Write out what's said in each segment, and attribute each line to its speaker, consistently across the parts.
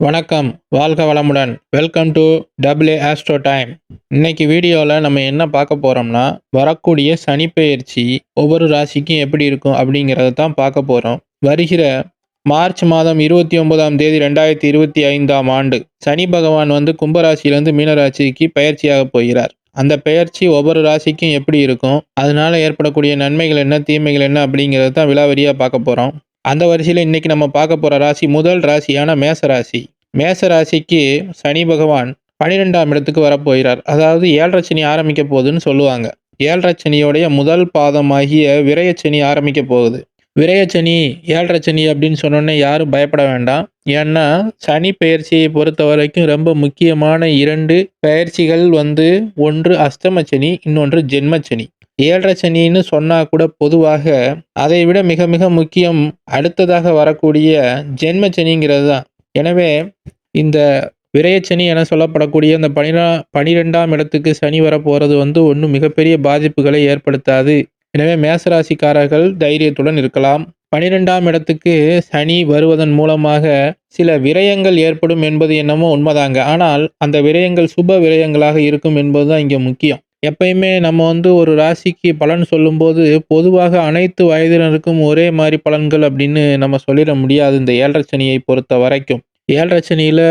Speaker 1: வணக்கம் வாழ்க வளமுடன். Welcome to W astro time இன்னைக்கு வீடியோவில் நம்ம என்ன பார்க்க போகிறோம்னா வரக்கூடிய சனிப்பெயர்ச்சி ஒவ்வொரு ராசிக்கும் எப்படி இருக்கும் அப்படிங்கிறத தான் பார்க்க போகிறோம் வருகிற மார்ச் மாதம் இருபத்தி ஒன்பதாம் தேதி ரெண்டாயிரத்தி இருபத்தி ஐந்தாம் ஆண்டு சனி பகவான் வந்து கும்பராசியிலேருந்து மீனராசிக்கு பயிற்சியாக போகிறார். அந்த பெயர்ச்சி ஒவ்வொரு ராசிக்கும் எப்படி இருக்கும் அதனால ஏற்படக்கூடிய நன்மைகள் என்ன தீமைகள் என்ன அப்படிங்கிறத தான் விலாவரியாக பார்க்க போகிறோம் அந்த வரிசையில் இன்னைக்கு நம்ம பார்க்க போகிற ராசி முதல் ராசியான மேச ராசி மேச ராசிக்கு சனி பகவான் பனிரெண்டாம் இடத்துக்கு வரப்போகிறார். அதாவது ஏழரை சனி ஆரம்பிக்க போகுதுன்னு சொல்லுவாங்க. ஏழரை சனியோடைய முதல் பாதமாகிய விரயச்சனி ஆரம்பிக்க போகுது. விரயச்சனி ஏழரை சனி அப்படின்னு சொன்னோன்னே யாரும் பயப்பட வேண்டாம். ஏன்னா சனி பயிற்சியை பொறுத்த வரைக்கும் ரொம்ப முக்கியமான இரண்டு பயிற்சிகள் வந்து ஒன்று அஷ்டம சனி இன்னொன்று ஜென்மச்சனி ஏழரை சனின்னு சொன்னா கூட பொதுவாக அதை விட மிக மிக முக்கியம் அடுத்ததாக வரக்கூடிய ஜென்ம சனிங்கிறது தான். எனவே இந்த விரயச்சனி என சொல்லப்படக்கூடிய இந்த பனிரா பனிரெண்டாம் இடத்துக்கு சனி வரப்போகிறது வந்து ஒன்றும் மிகப்பெரிய பாதிப்புகளை ஏற்படுத்தாது. எனவே மேசராசிக்காரர்கள் தைரியத்துடன் இருக்கலாம். பனிரெண்டாம் இடத்துக்கு சனி வருவதன் மூலமாக சில விரயங்கள் ஏற்படும் என்பது என்னமோ உண்மைதாங்க. ஆனால் அந்த விரயங்கள் சுப விரயங்களாக இருக்கும் என்பதுதான் இங்கே முக்கியம். எப்பயுமே நம்ம வந்து ஒரு ராசிக்கு பலன் சொல்லும்போது பொதுவாக அனைத்து வயதினருக்கும் ஒரே மாதிரி பலன்கள் அப்படின்னு நம்ம சொல்லிட முடியாது இந்த ஏழரை சனியை பொறுத்த வரைக்கும். ஏழரை சனியில்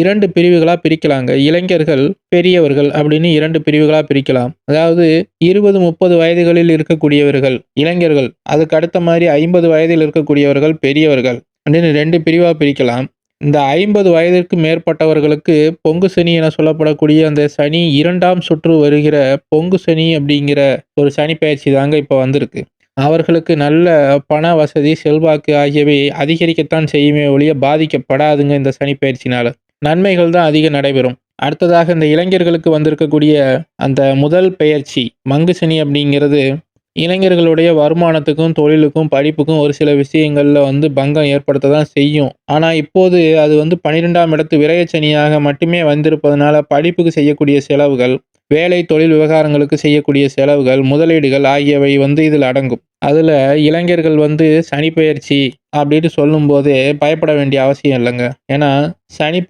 Speaker 1: இரண்டு பிரிவுகளாக பிரிக்கலாங்க. இளைஞர்கள் பெரியவர்கள் அப்படின்னு இரண்டு பிரிவுகளாக பிரிக்கலாம். அதாவது இருபது முப்பது வயதுகளில் இருக்கக்கூடியவர்கள் இளைஞர்கள் அதுக்கு அடுத்த மாதிரி ஐம்பது வயதில் இருக்கக்கூடியவர்கள் பெரியவர்கள் அப்படின்னு ரெண்டு பிரிவாக பிரிக்கலாம். இந்த ஐம்பது வயதிற்கு மேற்பட்டவர்களுக்கு பொங்கு சனி என சொல்லப்படக்கூடிய அந்த சனி இரண்டாம் சுற்று வருகிற பொங்கு சனி அப்படிங்கிற ஒரு சனி பயிற்சி தாங்க இப்போ வந்திருக்கு. அவர்களுக்கு நல்ல பண வசதி செல்வாக்கு ஆகியவை அதிகரிக்கத்தான் செய்யுமே ஒழிய பாதிக்கப்படாதுங்க இந்த சனி பயிற்சினால. நன்மைகள் தான் அதிகம் நடைபெறும். அடுத்ததாக இந்த இளைஞர்களுக்கு வந்திருக்கக்கூடிய அந்த முதல் பெயர்ச்சி மங்கு சனி அப்படிங்கிறது இளைஞர்களுடைய வருமானத்துக்கும் தொழிலுக்கும் படிப்புக்கும் ஒரு சில விஷயங்களில் வந்து பங்கம் ஏற்படுத்த தான் செய்யும். ஆனால் இப்போது அது வந்து பன்னிரெண்டாம் இடத்து விரயச்சனியாக மட்டுமே வந்திருப்பதனால படிப்புக்கு செய்யக்கூடிய செலவுகள் வேலை தொழில் விவகாரங்களுக்கு செய்யக்கூடிய செலவுகள் முதலீடுகள் ஆகியவை வந்து இதில் அடங்கும். அதில் இளைஞர்கள் வந்து சனி பெயர்ச்சி அப்படின்னு சொல்லும்போதே பயப்பட வேண்டிய அவசியம் இல்லைங்க. ஏன்னா சனி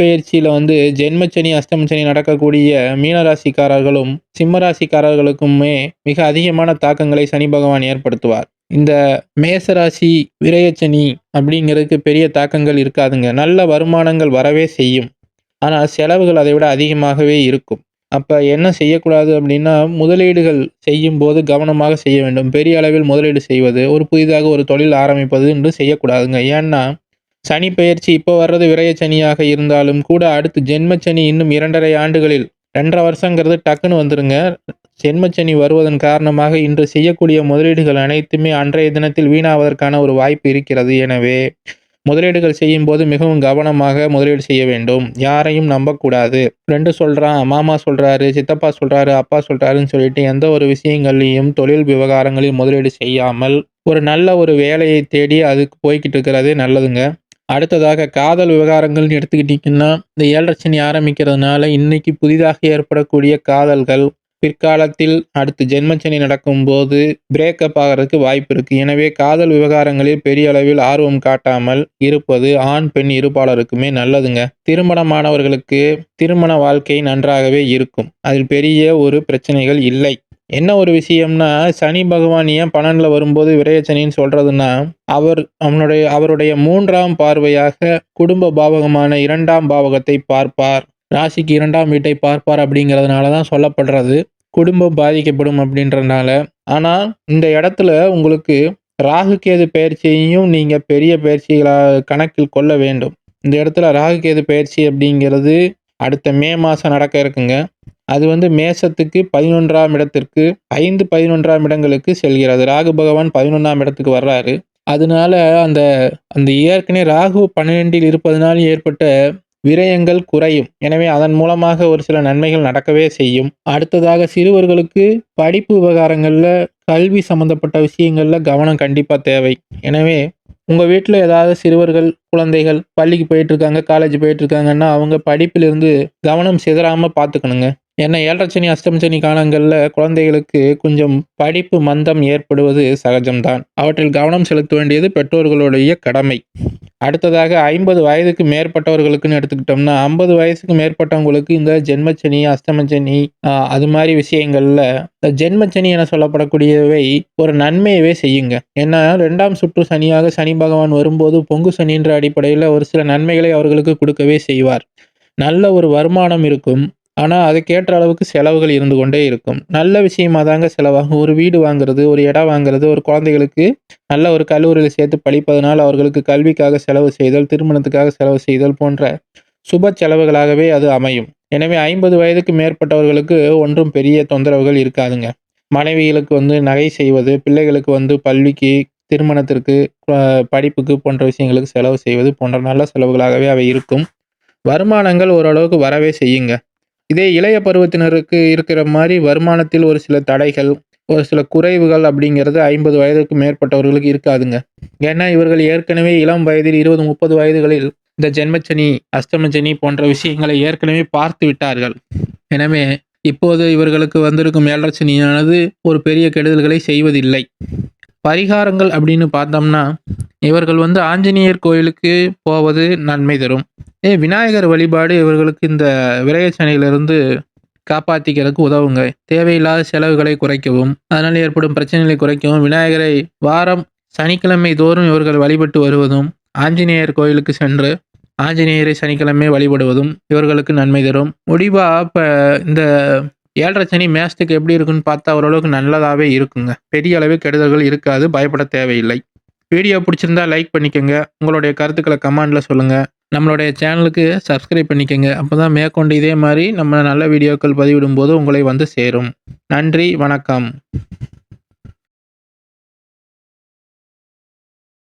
Speaker 1: வந்து ஜென்மச்சனி அஷ்டமச்சனி நடக்கக்கூடிய மீனராசிக்காரர்களும் சிம்மராசிக்காரர்களுக்குமே மிக அதிகமான தாக்கங்களை சனி பகவான் ஏற்படுத்துவார். இந்த மேசராசி விரயச்சனி அப்படிங்கிறதுக்கு பெரிய தாக்கங்கள் இருக்காதுங்க. நல்ல வருமானங்கள் வரவே செய்யும். ஆனால் செலவுகள் அதை விட அதிகமாகவே இருக்கும். அப்போ என்ன செய்யக்கூடாது அப்படின்னா முதலீடுகள் செய்யும் போது கவனமாக செய்ய வேண்டும். பெரிய அளவில் முதலீடு செய்வது ஒரு புதிதாக ஒரு தொழில் ஆரம்பிப்பது என்று செய்யக்கூடாதுங்க. ஏன்னா சனி பெயர்ச்சி இப்போ வர்றது விரயச்சனியாக இருந்தாலும் கூட அடுத்து ஜென்மச்சனி இன்னும் இரண்டரை ஆண்டுகளில் ரெண்டரை வருஷங்கிறது டக்குன்னு வந்துருங்க. ஜென்மச்சனி வருவதன் காரணமாக இன்று செய்யக்கூடிய முதலீடுகள் அனைத்துமே அன்றைய தினத்தில் வீணாவதற்கான ஒரு வாய்ப்பு இருக்கிறது. எனவே முதலீடுகள் செய்யும் போது மிகவும் கவனமாக முதலீடு செய்ய வேண்டும். யாரையும் நம்பக்கூடாது. ஃப்ரெண்டு சொல்கிறான் மாமா சொல்கிறாரு சித்தப்பா சொல்கிறாரு அப்பா சொல்கிறாருன்னு சொல்லிட்டு எந்த ஒரு விஷயங்கள்லையும் தொழில் விவகாரங்களில் முதலீடு செய்யாமல் ஒரு நல்ல ஒரு வேலையை தேடி அதுக்கு போய்கிட்டு இருக்கிறதே நல்லதுங்க. அடுத்ததாக காதல் விவகாரங்கள்னு எடுத்துக்கிட்டிங்கன்னா இந்த ஏழரை சனி ஆரம்பிக்கிறதுனால இன்னைக்கு புதிதாக ஏற்படக்கூடிய காதல்கள் பிற்காலத்தில் அடுத்து ஜென்மச்சனி நடக்கும்போது பிரேக்கப் ஆகிறதுக்கு வாய்ப்பு இருக்கு. எனவே காதல் விவகாரங்களில் பெரிய அளவில் ஆர்வம் காட்டாமல் இருப்பது ஆண் பெண் இருப்பாளருக்குமே நல்லதுங்க. திருமணமானவர்களுக்கு திருமண வாழ்க்கை நன்றாகவே இருக்கும். அதில் பெரிய ஒரு பிரச்சனைகள் இல்லை. என்ன ஒரு விஷயம்னா சனி பகவான் ஏன் பன்னெண்டில் வரும்போது விரயச்சனின்னு சொல்றதுன்னா அவர் அவனுடைய அவருடைய மூன்றாம் பார்வையாக குடும்ப பாவகமான இரண்டாம் பாவகத்தை பார்ப்பார். ராசிக்கு இரண்டாம் வீட்டை பார்ப்பார் அப்படிங்கிறதுனால தான் சொல்லப்படுறது. குடும்பம் பாதிக்கப்படும் அப்படின்றனால. ஆனால் இந்த இடத்துல உங்களுக்கு ராகு கேது பயிற்சியையும் நீங்கள் பெரிய பயிற்சிகளாக கணக்கில் கொள்ள வேண்டும். இந்த இடத்துல ராகு கேது பயிற்சி அப்படிங்கிறது அடுத்த மே மாதம் நடக்க இருக்குங்க. அது வந்து மேசத்துக்கு பதினொன்றாம் இடத்திற்கு ஐந்து பதினொன்றாம் இடங்களுக்கு செல்கிறது ராகு பகவான் பதினொன்றாம் இடத்துக்கு வர்றாரு. அதனால அந்த அந்த ஏற்கனவே ராகு பன்னிரெண்டில் இருப்பதனால் ஏற்பட்ட விரயங்கள் குறையும். எனவே அதன் மூலமாக ஒரு சில நன்மைகள் நடக்கவே செய்யும். அடுத்ததாக சிறுவர்களுக்கு படிப்பு விவகாரங்களில் கல்வி சம்பந்தப்பட்ட விஷயங்களில் கவனம் கண்டிப்பாக தேவை. எனவே உங்கள் வீட்டில் ஏதாவது சிறுவர்கள் குழந்தைகள் பள்ளிக்கு போயிட்டு இருக்காங்க காலேஜ் போயிட்டு இருக்காங்கன்னா அவங்க படிப்பிலிருந்து கவனம் சிதறாமல் பார்த்துக்கணுங்க. ஏன்னா ஏழரச்சனி அஷ்டமச்சனி காலங்களில் குழந்தைகளுக்கு கொஞ்சம் படிப்பு மந்தம் ஏற்படுவது சகஜம்தான். அவற்றில் கவனம் செலுத்த வேண்டியது பெற்றோர்களுடைய கடமை. அடுத்ததாக ஐம்பது வயதுக்கு மேற்பட்டவர்களுக்குன்னு எடுத்துக்கிட்டோம்னா ஐம்பது வயசுக்கு மேற்பட்டவங்களுக்கு இந்த ஜென்மச்சனி அஷ்டமச்சனி அது மாதிரி விஷயங்களில் இந்த ஜென்மச்சனி என சொல்லப்படக்கூடியவை ஒரு நன்மையவே செய்யுங்க. ஏன்னா ரெண்டாம் சுற்று சனியாக சனி பகவான் வரும்போது பொங்கு சனின்ற அடிப்படையில் ஒரு சில நன்மைகளை அவர்களுக்கு கொடுக்கவே செய்வார். நல்ல ஒரு வருமானம் இருக்கும். ஆனால் அதுக்கேற்ற அளவுக்கு செலவுகள் இருந்து கொண்டே இருக்கும். நல்ல விஷயமா தாங்க செலவாகும். ஒரு வீடு வாங்குறது ஒரு இடம் வாங்குறது ஒரு குழந்தைகளுக்கு நல்ல ஒரு கல்லூரியில் சேர்த்து படிப்பதனால் அவர்களுக்கு கல்விக்காக செலவு செய்தல் திருமணத்துக்காக செலவு செய்தல் போன்ற சுப செலவுகளாகவே அது அமையும். எனவே ஐம்பது வயதுக்கு மேற்பட்டவர்களுக்கு ஒன்றும் பெரிய தொந்தரவுகள் இருக்காதுங்க. மனைவிகளுக்கு வந்து நகை செய்வது பிள்ளைகளுக்கு வந்து பள்ளிக்கு திருமணத்திற்கு படிப்புக்கு போன்ற விஷயங்களுக்கு செலவு செய்வது போன்ற நல்ல செலவுகளாகவே அவை இருக்கும். வருமானங்கள் ஓரளவுக்கு வரவே செய்யுங்க. இதே இளைய பருவத்தினருக்கு இருக்கிற மாதிரி வருமானத்தில் ஒரு சில தடைகள் ஒரு சில குறைவுகள் அப்படிங்கிறது ஐம்பது வயதுக்கு மேற்பட்டவர்களுக்கு இருக்காதுங்க. ஏன்னா இவர்கள் ஏற்கனவே இளம் வயதில் இருபது முப்பது வயதுகளில் இந்த ஜென்மச்சனி அஷ்டமச்சனி போன்ற விஷயங்களை ஏற்கனவே பார்த்து விட்டார்கள். எனவே இப்போது இவர்களுக்கு வந்திருக்கும் ஏழரசனியானது ஒரு பெரிய கெடுதல்களை செய்வதில்லை. பரிகாரங்கள் அப்படின்னு பார்த்தோம்னா இவர்கள் வந்து ஆஞ்சநேயர் கோயிலுக்கு போவது நன்மை தரும். ஏ விநாயகர் வழிபாடு இவர்களுக்கு இந்த விரயச்சனையிலிருந்து காப்பாற்றிக்கிறதுக்கு உதவுங்க. தேவையில்லாத செலவுகளை குறைக்கவும் அதனால் ஏற்படும் பிரச்சனைகளை குறைக்கவும் விநாயகரை வாரம் சனிக்கிழமை தோறும் இவர்கள் வழிபட்டு வருவதும் ஆஞ்சநேயர் கோயிலுக்கு சென்று ஆஞ்சநேயரை சனிக்கிழமை வழிபடுவதும் இவர்களுக்கு நன்மை தரும். முடிவாக இப்போ இந்த ஏழரை சனி மேஷத்துக்கு எப்படி இருக்குன்னு பார்த்தா ஓரளவுக்கு நல்லதாகவே இருக்குங்க. பெரிய அளவு கெடுதல்கள் இருக்காது பயப்பட தேவையில்லை. வீடியோ பிடிச்சிருந்தா லைக் பண்ணிக்கோங்க. உங்களுடைய கருத்துக்களை கமெண்டில் சொல்லுங்கள் நம்மளுடைய சேனலுக்கு சப்ஸ்கிரைப் பண்ணிக்கோங்க. அப்போ தான் மேற்கொண்டு இதே மாதிரி நம்ம நல்ல வீடியோக்கள் பதிவிடும்போது உங்களை வந்து சேரும். நன்றி வணக்கம்.